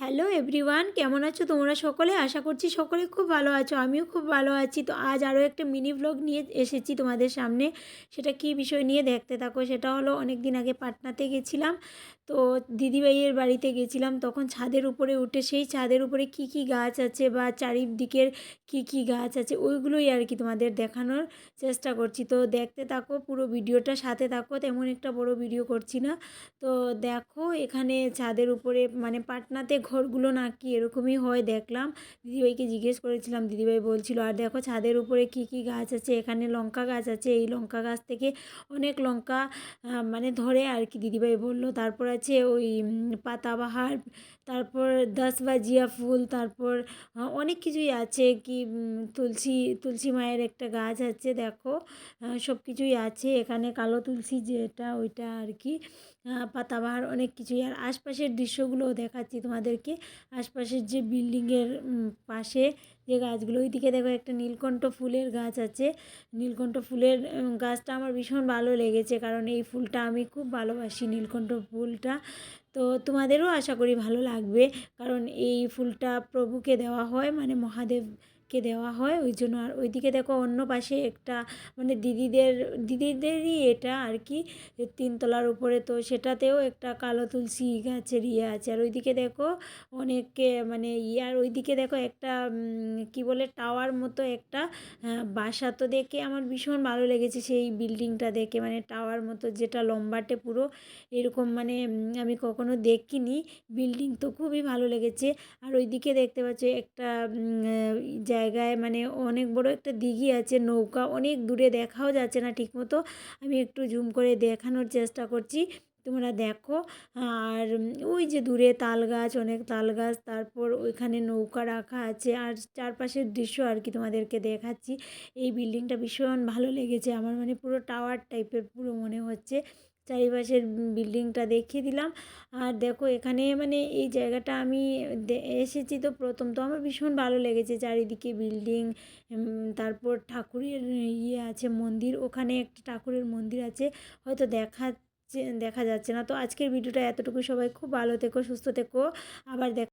Hello everyone কেমন আছো তোমরা সকলে? আশা করছি সকলে খুব ভালো আছো, আমিও খুব ভালো আছি। তো আজ আরও একটা মিনি ব্লগ নিয়ে এসেছি তোমাদের সামনে। সেটা কী বিষয় নিয়ে দেখতে থাকো, সেটা হলো অনেক দিন আগে পাটনাতে গেছিলাম। তো দিদিভাইয়ের বাড়িতে গেছিলাম, তখন ছাদের উপরে উঠে সেই ছাদের উপরে কি কি গাছ আছে বা চারিদিকের কি কি গাছ আছে, ওইগুলোই আর কি তোমাদের দেখানোর চেষ্টা করছি। তো দেখতে থাকো, পুরো ভিডিওটা সাথে থাকো, তেমন একটা বড় ভিডিও করছি না। তো দেখো, এখানে ছাদের উপরে মানে পাটনাতে ঘরগুলো নাকি এরকমই হয় দেখলাম। দিদিভাইকে জিজ্ঞেস করেছিলাম, দিদিভাই বলছিল, আর দেখো ছাদের উপরে কি কি গাছ আছে? এখানে লঙ্কা গাছ আছে। এই লঙ্কা গাছ থেকে অনেক লঙ্কা মানে ধরে আর কি। দিদিভাই বলল, তারপর আছে ওই পাতাবাহার, তারপর দশ বাজিয়া ফুল, তারপর অনেক কিছুই আছে কি তুলসী তুলসী মায়ের একটা গাছ আছে, দেখো সব কিছুই আছে। এখানে কালো তুলসী যেটা, ওইটা আর কি পাতাবাহার অনেক কিছুই। আর আশপাশের দৃশ্যগুলোও দেখাচ্ছি তোমাদেরকে আশপাশের যে বিল্ডিংয়ের পাশে যে গাছগুলো, ওইদিকে দেখো একটা নীলকণ্ঠ ফুলের গাছ আছে। নীলকণ্ঠ ফুলের গাছটা আমার ভীষণ ভালো লেগেছে কারণ এই ফুলটা আমি খুব ভালোবাসি, নীলকণ্ঠ ফুলটা। তো তোমাদেরও আশা করি ভালো লাগবে কারণ এই ফুলটা প্রভুকে দেওয়া হয় মানে মহাদেবকে দেওয়া হয়। ওই জন্য আর ওইদিকে দেখো অন্য পাশে একটা মানে দিদিদের দিদিদেরই এটা আর কি তিনতলার উপরে তো সেটাতেও একটা কালো তুলসী গাছের ইয়ে আছে। আর ওইদিকে দেখো অনেককে মানে ইয়ে আর ওইদিকে দেখো একটা কি বলে টাওয়ার মতো একটা বাসা তো দেখে আমার ভীষণ ভালো লেগেছে সেই বিল্ডিংটা দেখে। মানে টাওয়ার মতো যেটা লম্বাটে পুরো এরকম মানে আমি কখনো দেখিনি। বিল্ডিং তো খুবই ভালো লেগেছে। আর ওইদিকে দেখতে পাচ্ছ একটা আহ, জায়গায় মানে অনেক বড় একটা দিঘি আছে, নৌকা অনেক দূরে দেখাও যাচ্ছে না ঠিকমতো। আমি একটু জুম করে দেখানোর চেষ্টা করছি, তোমরা দেখো। আর ওই যে দূরে তাল গাছ অনেক তাল গাছ তারপর ওইখানে নৌকা রাখা আছে আর চারপাশের দৃশ্য আর কি তোমাদেরকে দেখাচ্ছি। এই বিল্ডিংটা ভীষণ ভালো লেগেছে, আমার মানে পুরো টাওয়ার টাইপের পুরো মনে হচ্ছে। চারিপাশের বিল্ডিংটা দেখিয়ে দিলাম। আর দেখো এখানে মানে এই জায়গাটা আমি এসেছি তো প্রথম। তো আমার ভীষণ ভালো লেগেছে চারিদিকে বিল্ডিং তারপর ঠাকুরের ইয়ে আছে, মন্দির। ওখানে একটা ঠাকুরের মন্দির আছে। হয়তো দেখা দেখা যাচ্ছে না। তো আজকের ভিডিওটা এতটুকু সবাই খুব ভালো থেকো, সুস্থ থেকো। আবার দেখ